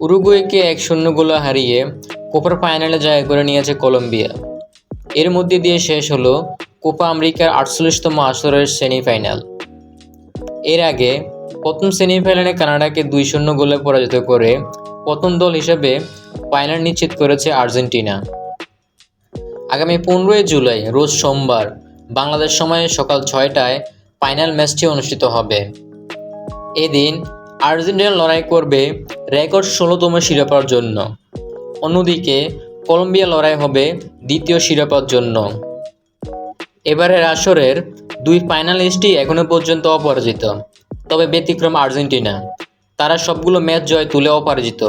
উরুগুয়েকে এক শূন্য গোলে হারিয়ে কোপার ফাইনালে জায়গা করে নিয়েছে কলম্বিয়া। এর মধ্যে দিয়ে শেষ হলো কোপা আমেরিকার আটচল্লিশতম আসরের সেমিফাইনাল। এর আগে প্রথম সেমিফাইনালে কানাডাকে দুই শূন্য গোলে পরাজিত করে প্রথম দল হিসেবে ফাইনাল নিশ্চিত করেছে আর্জেন্টিনা। আগামী পনেরোই জুলাই, রোজ সোমবার, বাংলাদেশ সময়ে সকাল ছয়টায় ফাইনাল ম্যাচটি অনুষ্ঠিত হবে। এদিন আর্জেন্টিনা লড়াই করবে রেকর্ড ষোলোতম শিরোপার জন্য। অন্যদিকে, কলম্বিয়া লড়াই হবে দ্বিতীয় শিরোপার জন্য। এবারের আসরের দুই ফাইনালিস্টই এখনও পর্যন্ত অপরাজিত, তবে ব্যতিক্রম আর্জেন্টিনা। তারা সবগুলো ম্যাচ জয় তুলে অপরাজিত।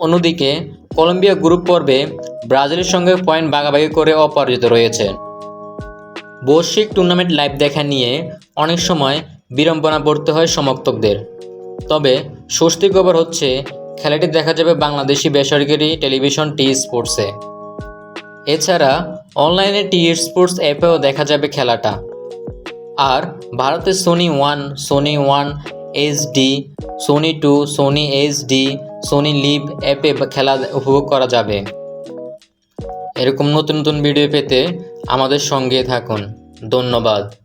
অন্যদিকে, কলম্বিয়া গ্রুপ পর্বে ব্রাজিলের সঙ্গে পয়েন্ট ভাগাভাগি করে অপরাজিত রয়েছে। বৈশ্বিক টুর্নামেন্ট লাইভ দেখা নিয়ে অনেক সময় বিড়ম্বনা পড়তে হয় সমর্থকদের। তবে স্বস্তি খবর হচ্ছে, খেলাটি দেখা যাবে বাংলাদেশি বেসরকারি টেলিভিশন টি স্পোর্টসে। এছাড়া অনলাইনে টি স্পোর্টস অ্যাপেও দেখা যাবে খেলাটা। আর ভারতের Sony one Sony one HD Sony two, Sony HD Sony Liv অ্যাপে খেলা উপভোগ করা যাবে। এরকম নতুন নতুন ভিডিও পেতে আমাদের সঙ্গে থাকুন। ধন্যবাদ।